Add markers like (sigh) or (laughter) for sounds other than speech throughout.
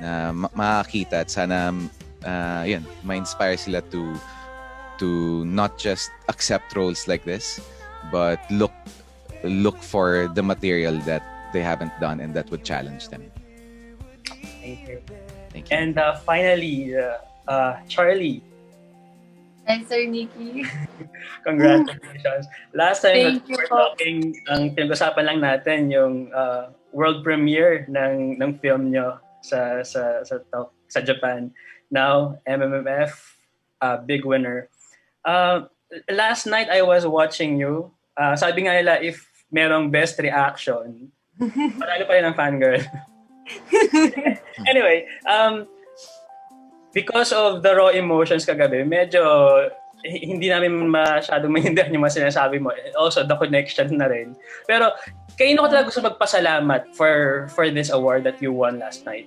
na ma- makakita at sana uh, yun, ma-inspire sila to to not just accept roles like this but look look for the material that they haven't done and that would challenge them. Thank you. Thank you. And uh, finally, uh, uh, Charlie, Hi, Sir Nicky. (laughs) congratulations. Last time Thank were talking, ang pinag-usapan lang natin yung uh, world premiere ng ng film nyo sa sa sa sa Japan. Now, MMFF, uh, big winner. Uh, last night I was watching you. Uh, sabi nga nila if merong best reaction, (laughs) panalo pa rin ng fangirl. (laughs) anyway, um, because of the raw emotions kagabi, medyo hindi namin masyadong maintindihan yung mga sinasabi mo. Also, the connection na rin. Pero, kayo ko talaga gusto magpasalamat for for this award that you won last night.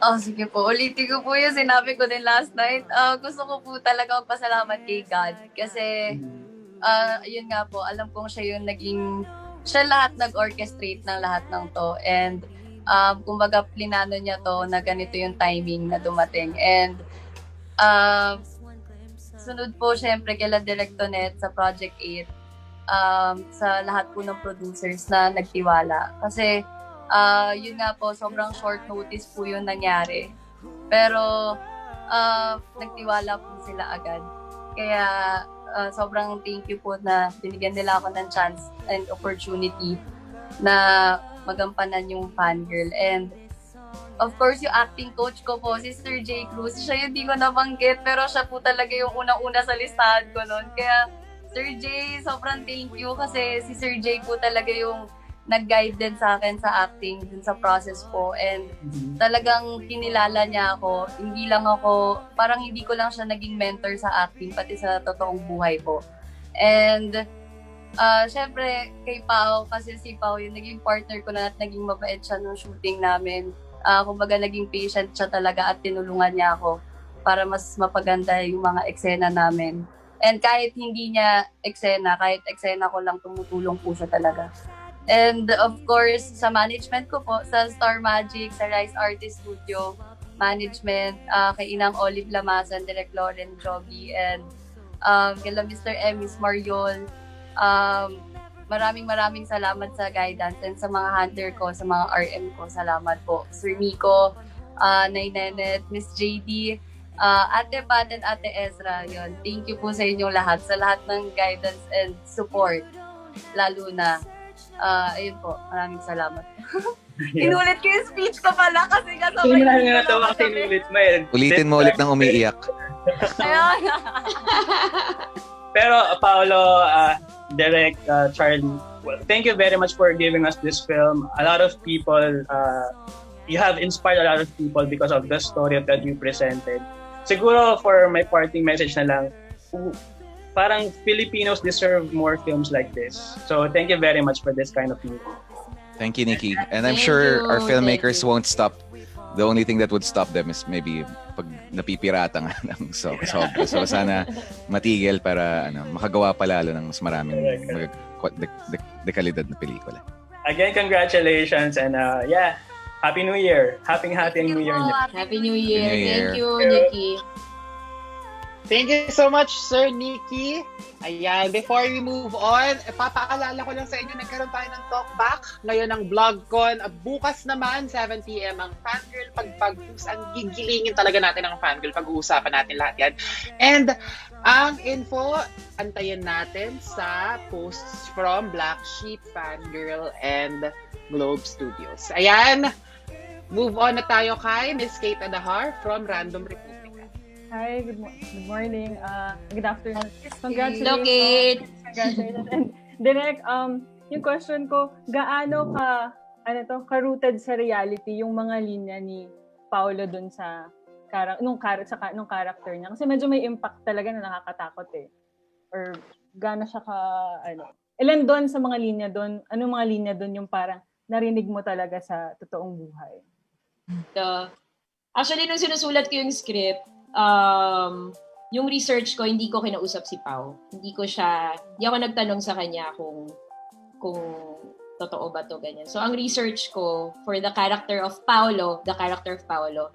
Oh, sige po. Ulitin ko po yung sinabi ko din last night. Ah, gusto ko po talaga magpasalamat kay God. Kasi, ah, yun nga po, alam kong siya yung naging, siya lahat nag-orchestrate ng lahat ng to. And, um, kumbaga, plinano niya to na ganito yung timing na dumating. And, um, sunod po syempre kila Directonet sa Project 8 um, sa lahat po ng producers na nagtiwala. Kasi, Ah, yun nga po, sobrang short notice po yun nangyari. Pero, ah, nagtiwala po sila agad. Kaya, ah, sobrang thank you po na binigyan nila ako ng chance and opportunity na magampanan yung fangirl. And, of course, yung acting coach ko po, si Sir J. Cruz, siya yung di ko nabanggit, pero siya po talaga yung unang-una sa listahan ko noon. Kaya, Sir J, sobrang thank you kasi si Sir J po talaga yung nag-guide din sa akin sa acting, din sa process ko. And talagang kinilala niya ako. Hindi lang ako, parang hindi ko lang siya naging mentor sa acting, pati sa totoong buhay ko. And, uh, syempre, kay Pao, kasi si Pao yung naging partner ko na at naging mabait siya nung shooting namin. Uh, kumbaga, naging patient siya talaga at tinulungan niya ako para mas mapaganda yung mga eksena namin. And kahit hindi niya eksena, kahit eksena ko lang, tumutulong po siya talaga. And of course, sa management ko po, sa Star Magic, sa Rise Artist Studio, management, uh, kay Inang Olive Lamasan, Direk Lauren Jogi, and um, kila Mr. Emis Mariol. Um, maraming maraming salamat sa guidance and sa mga hunter ko, sa mga RM ko. Salamat po. Sir Nico, uh, Nay Nenet, Miss JD, uh, Ate Pat and Ate Ezra. Yun. Thank you po sa inyong lahat, sa lahat ng guidance and support. Lalo na Ah, ayun po, maraming salamat. (laughs) Inulit ko yung speech ko pala kasi nga Hindi na hindi nga ko natawa na kasi masabi. ulit mo eh. Ulitin mo ulit ng umiiyak. Ayun. (laughs) Pero uh, Paolo, uh, Derek, uh, Charlie, well, thank you very much for giving us this film. A lot of people, uh, you have inspired a lot of people because of the story that you presented. Siguro for my parting message na lang, parang Filipinos deserve more films like this. So thank you very much for this kind of movie. Thank you, Nikki. And I'm Thank sure our you, filmmakers thank you. won't stop. The only thing that would stop them is maybe pag napipirata nga (laughs) ng so, sobra. So sana matigil para ano, makagawa pa lalo ng mas maraming mag- de- de- dekalidad na pelikula. Again, congratulations and uh, yeah, Happy New Year. Happy, happy New Year. Happy Happy New Year. New Year. Thank you. Nikki. Thank you so much, Sir Nicky. Ayan, before we move on, papaalala ko lang sa inyo, nagkaroon tayo ng talkback ngayon ng BlogCon. At bukas naman, 7pm ang fangirl pagpag-boost. Ang gigilingin talaga natin ang fangirl. Pag-uusapan natin lahat yan. And ang info, antayin natin sa posts from Black Sheep, Fangirl, and Globe Studios. Ayan, move on na tayo kay Miss Kate Adahar from Random Republica. Hi, good, mo- good morning. Uh, good afternoon. Hello, Congratulations. Kate. Congratulations. And Direk, um, yung question ko, gaano ka, ano to, ka-rooted sa reality yung mga linya ni Paolo dun sa kara- nung, kar- sa, ka- nung character niya? Kasi medyo may impact talaga na nakakatakot eh. Or gaano siya ka, ano. Ilan doon sa mga linya doon, anong mga linya doon yung parang narinig mo talaga sa totoong buhay? So, actually, nung sinusulat ko yung script, um, yung research ko, hindi ko kinausap si Pau. Hindi ko siya, hindi ako nagtanong sa kanya kung, kung totoo ba to ganyan. So ang research ko for the character of Paolo, the character of Paolo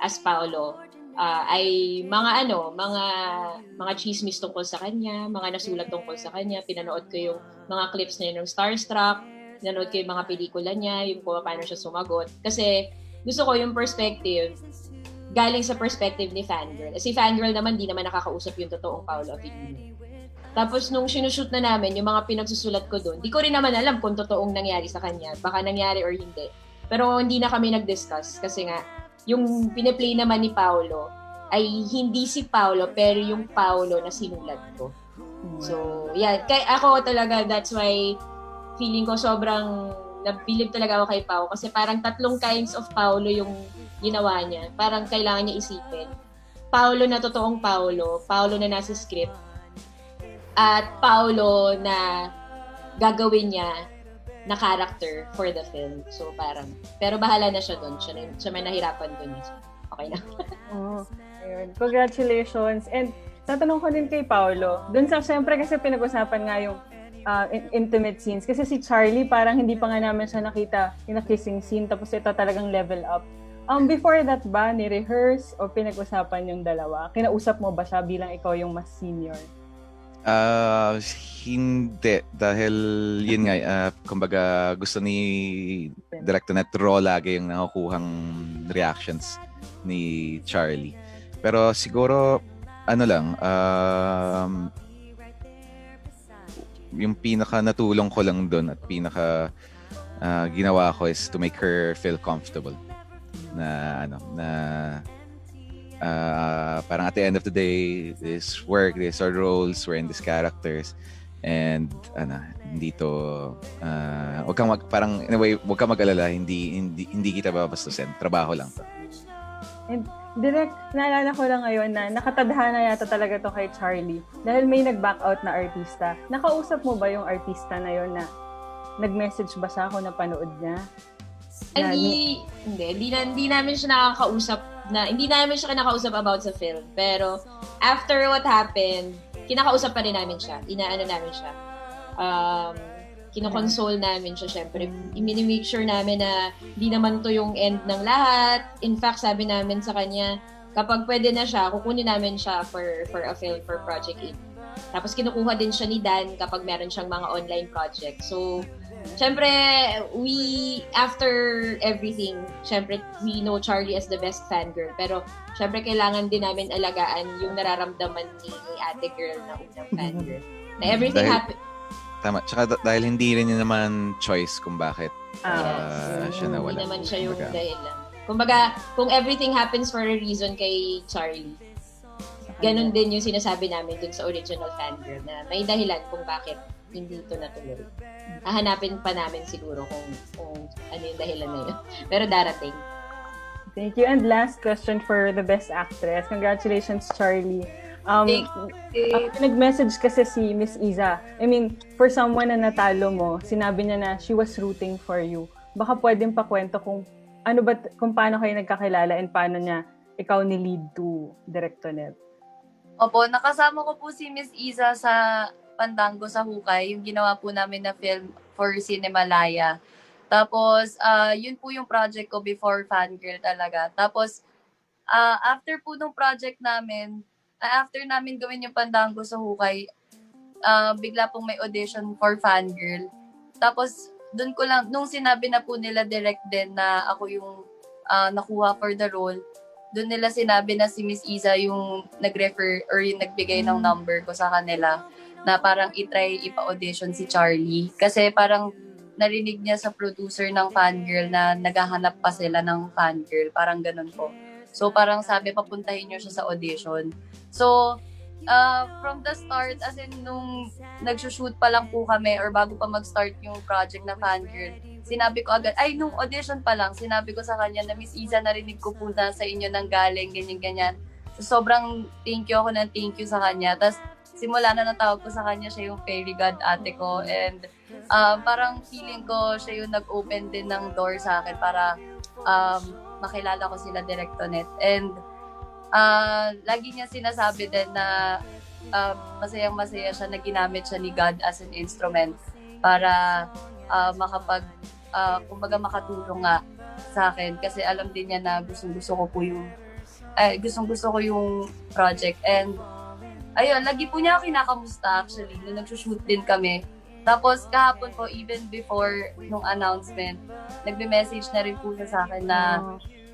as Paolo ah, ay mga ano, mga mga chismis tungkol sa kanya, mga nasulat tungkol sa kanya, pinanood ko yung mga clips niya ng Starstruck, pinanood ko yung mga pelikula niya, yung kung paano siya sumagot. Kasi gusto ko yung perspective galing sa perspective ni fangirl. Si fangirl naman, di naman nakakausap yung totoong Paolo Avellino. Tapos nung sinushoot na namin, yung mga pinagsusulat ko doon, di ko rin naman alam kung totoong nangyari sa kanya. Baka nangyari or hindi. Pero hindi na kami nag-discuss kasi nga, yung piniplay naman ni Paolo ay hindi si Paolo, pero yung Paolo na sinulat ko. So, yeah. Kaya ako talaga, that's why feeling ko sobrang nabilib talaga ako kay Pao kasi parang tatlong kinds of Paolo yung ginawa niya. Parang kailangan niya isipin. Paolo na totoong Paolo, Paolo na nasa script, at Paolo na gagawin niya na character for the film. So parang, pero bahala na siya doon. Siya, na- siya may nahirapan doon. So, okay na. (laughs) Oh, ayun. Congratulations. And tatanong ko din kay Paolo, dun sa, syempre kasi pinag-usapan nga yung in- intimate scenes. Kasi si Charlie, parang hindi pa nga namin siya nakita yung kissing scene, tapos ito talagang level up. Um, before that ba, ni-rehearse o pinag-usapan yung dalawa? Kinausap mo ba siya bilang ikaw yung mas senior? Ah, hindi dahil yun nga ah, kumbaga gusto ni Director Net lagi yung nakukuhang reactions ni Charlie. Pero siguro ano lang um, yung pinaka natulong ko lang doon at pinaka ah, ginawa ko is to make her feel comfortable na ano na uh, parang at the end of the day, this work, these are roles, we're in these characters, and ano, hindi to, uh, wag kang mag, parang in a way, wag kang mag-alala, hindi, hindi, hindi kita babastusin, trabaho lang to. Direct, naalala ko lang ngayon na nakatadhana yata talaga to kay Charlie dahil may nag-back out na artista. Nakausap mo ba yung artista na yon na nag-message ba siya kung napanood niya? Hindi, hindi, hindi, na, hindi namin siya nakakausap na, hindi namin siya kinakausap about sa film. Pero, after what happened, kinakausap pa rin namin siya. Inaano namin siya. Um, kinokonsole namin siya, syempre. I-make sure namin na hindi naman to yung end ng lahat. In fact, sabi namin sa kanya, kapag pwede na siya, kukunin namin siya for, for a film, for Project 8. Tapos kinukuha din siya ni Dan kapag meron siyang mga online project. So, Siyempre, we, after everything, siyempre, we know Charlie as the best fangirl. Pero, siyempre, kailangan din namin alagaan yung nararamdaman ni ate girl na unang fangirl. Na (laughs) everything Dahil- happen. Tama. Tsaka da- dahil hindi rin yun naman choice kung bakit uh, siya nawala. Hindi naman siya yung Kumbaga, dahilan. Kumbaga, kung everything happens for a reason kay Charlie, ganun din yung sinasabi namin dun sa original fangirl na may dahilan kung bakit hindi ito natuloy. Hahanapin pa namin siguro kung, kung ano yung dahilan na yun. (laughs) Pero darating. Thank you. And last question for the best actress. Congratulations, Charlie. Um, Thank uh, nag-message kasi si Miss Iza. I mean, for someone na natalo mo, sinabi niya na she was rooting for you. Baka pwedeng pakwento kung ano ba, kung paano kayo nagkakilala and paano niya ikaw ni lead to Directonet. Opo, nakasama ko po si Miss Isa sa Pandango sa Hukay, yung ginawa po namin na film for Cinemalaya. Tapos, ah, yun po yung project ko before Fangirl talaga. Tapos, ah, after po nung project namin, ah, after namin gawin yung Pandango sa Hukay, ah, bigla pong may audition for Fangirl. Tapos, dun ko lang, nung sinabi na po nila direct din na ako yung ah, nakuha for the role, doon nila sinabi na si Miss Isa yung nag-refer or yung nagbigay ng number ko sa kanila na parang itry ipa-audition si Charlie. Kasi parang narinig niya sa producer ng fangirl na naghahanap pa sila ng fangirl. Parang ganun po. So parang sabi, papuntahin niyo siya sa audition. So, uh, from the start, as in nung nagsushoot pa lang po kami or bago pa mag-start yung project na fangirl, sinabi ko agad, ay, nung audition pa lang, sinabi ko sa kanya na Miss Isa, narinig ko po na sa inyo nang galing, ganyan-ganyan. So, sobrang thank you ako ng thank you sa kanya. Tapos, simula na natawag ko sa kanya, siya yung fairy god ate ko. And um, parang feeling ko siya yung nag-open din ng door sa akin para um, makilala ko sila Directonet. And uh, lagi niya sinasabi din na um, masayang masaya siya na ginamit siya ni God as an instrument para ah, makapag, ah, kumbaga makatulong nga sa akin. Kasi alam din niya na gustong gusto ko po yung, eh, gustong gusto ko yung project. And, ayun, lagi po niya ako kinakamusta actually, nung nagsushoot din kami. Tapos kahapon po, even before nung announcement, nagbe-message na rin po siya sa akin na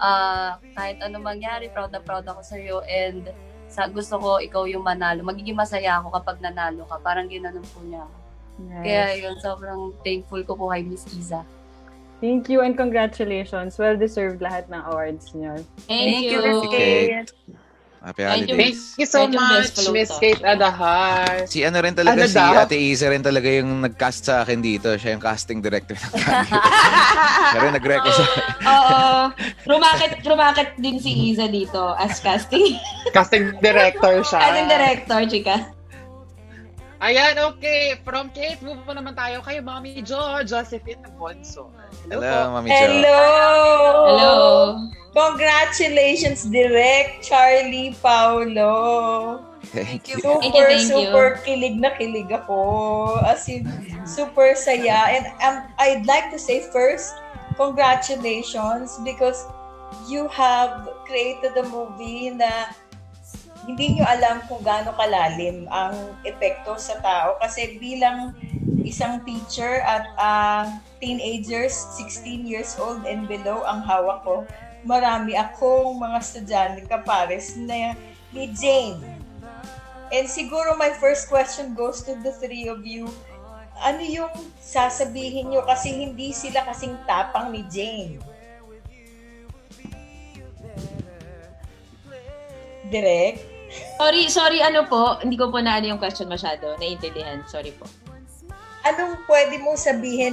ah kahit ano mangyari, proud na proud ako sa iyo and sa gusto ko ikaw yung manalo. Magiging masaya ako kapag nanalo ka. Parang ginanon po niya. Nice. Kaya yun, sobrang thankful ko po kay Miss Iza. Thank you and congratulations. Well-deserved lahat ng awards niyo. Thank, you. Miss Kate. Happy Thank you, Thank holidays. you so Thank you, much, Miss Miss Fluto. Kate Adahar. Si ano rin talaga, Ano si daw? Ate Isa rin talaga yung nag-cast sa akin dito. Siya yung casting director ng Candy. (laughs) Siya rin nag-request sa (laughs) Oo. Rumakit, rumakit din si Iza dito as casting. Casting director siya. Casting director, chika. Ayan, okay. From Kate, move po naman tayo kay Mommy Jo, Josephine Bonso. Hello, Hello, po. Mami Jo. Hello! Hello. Congratulations, Direct Charlie Paulo. Thank you. Super, Thank you, thank you. super kilig na kilig ako. As in, super saya. And um, I'd like to say first, congratulations because you have created a movie na hindi nyo alam kung gaano kalalim ang epekto sa tao. Kasi bilang isang teacher at ah, teenagers, 16 years old and below ang hawak ko, marami akong mga estudyante kapares na ni Jane. And siguro my first question goes to the three of you. Ano yung sasabihin nyo kasi hindi sila kasing tapang ni Jane? Direct? Sorry, sorry, ano po, hindi ko po na ano yung question masyado, naiintindihan. Sorry po. Anong pwede mong sabihin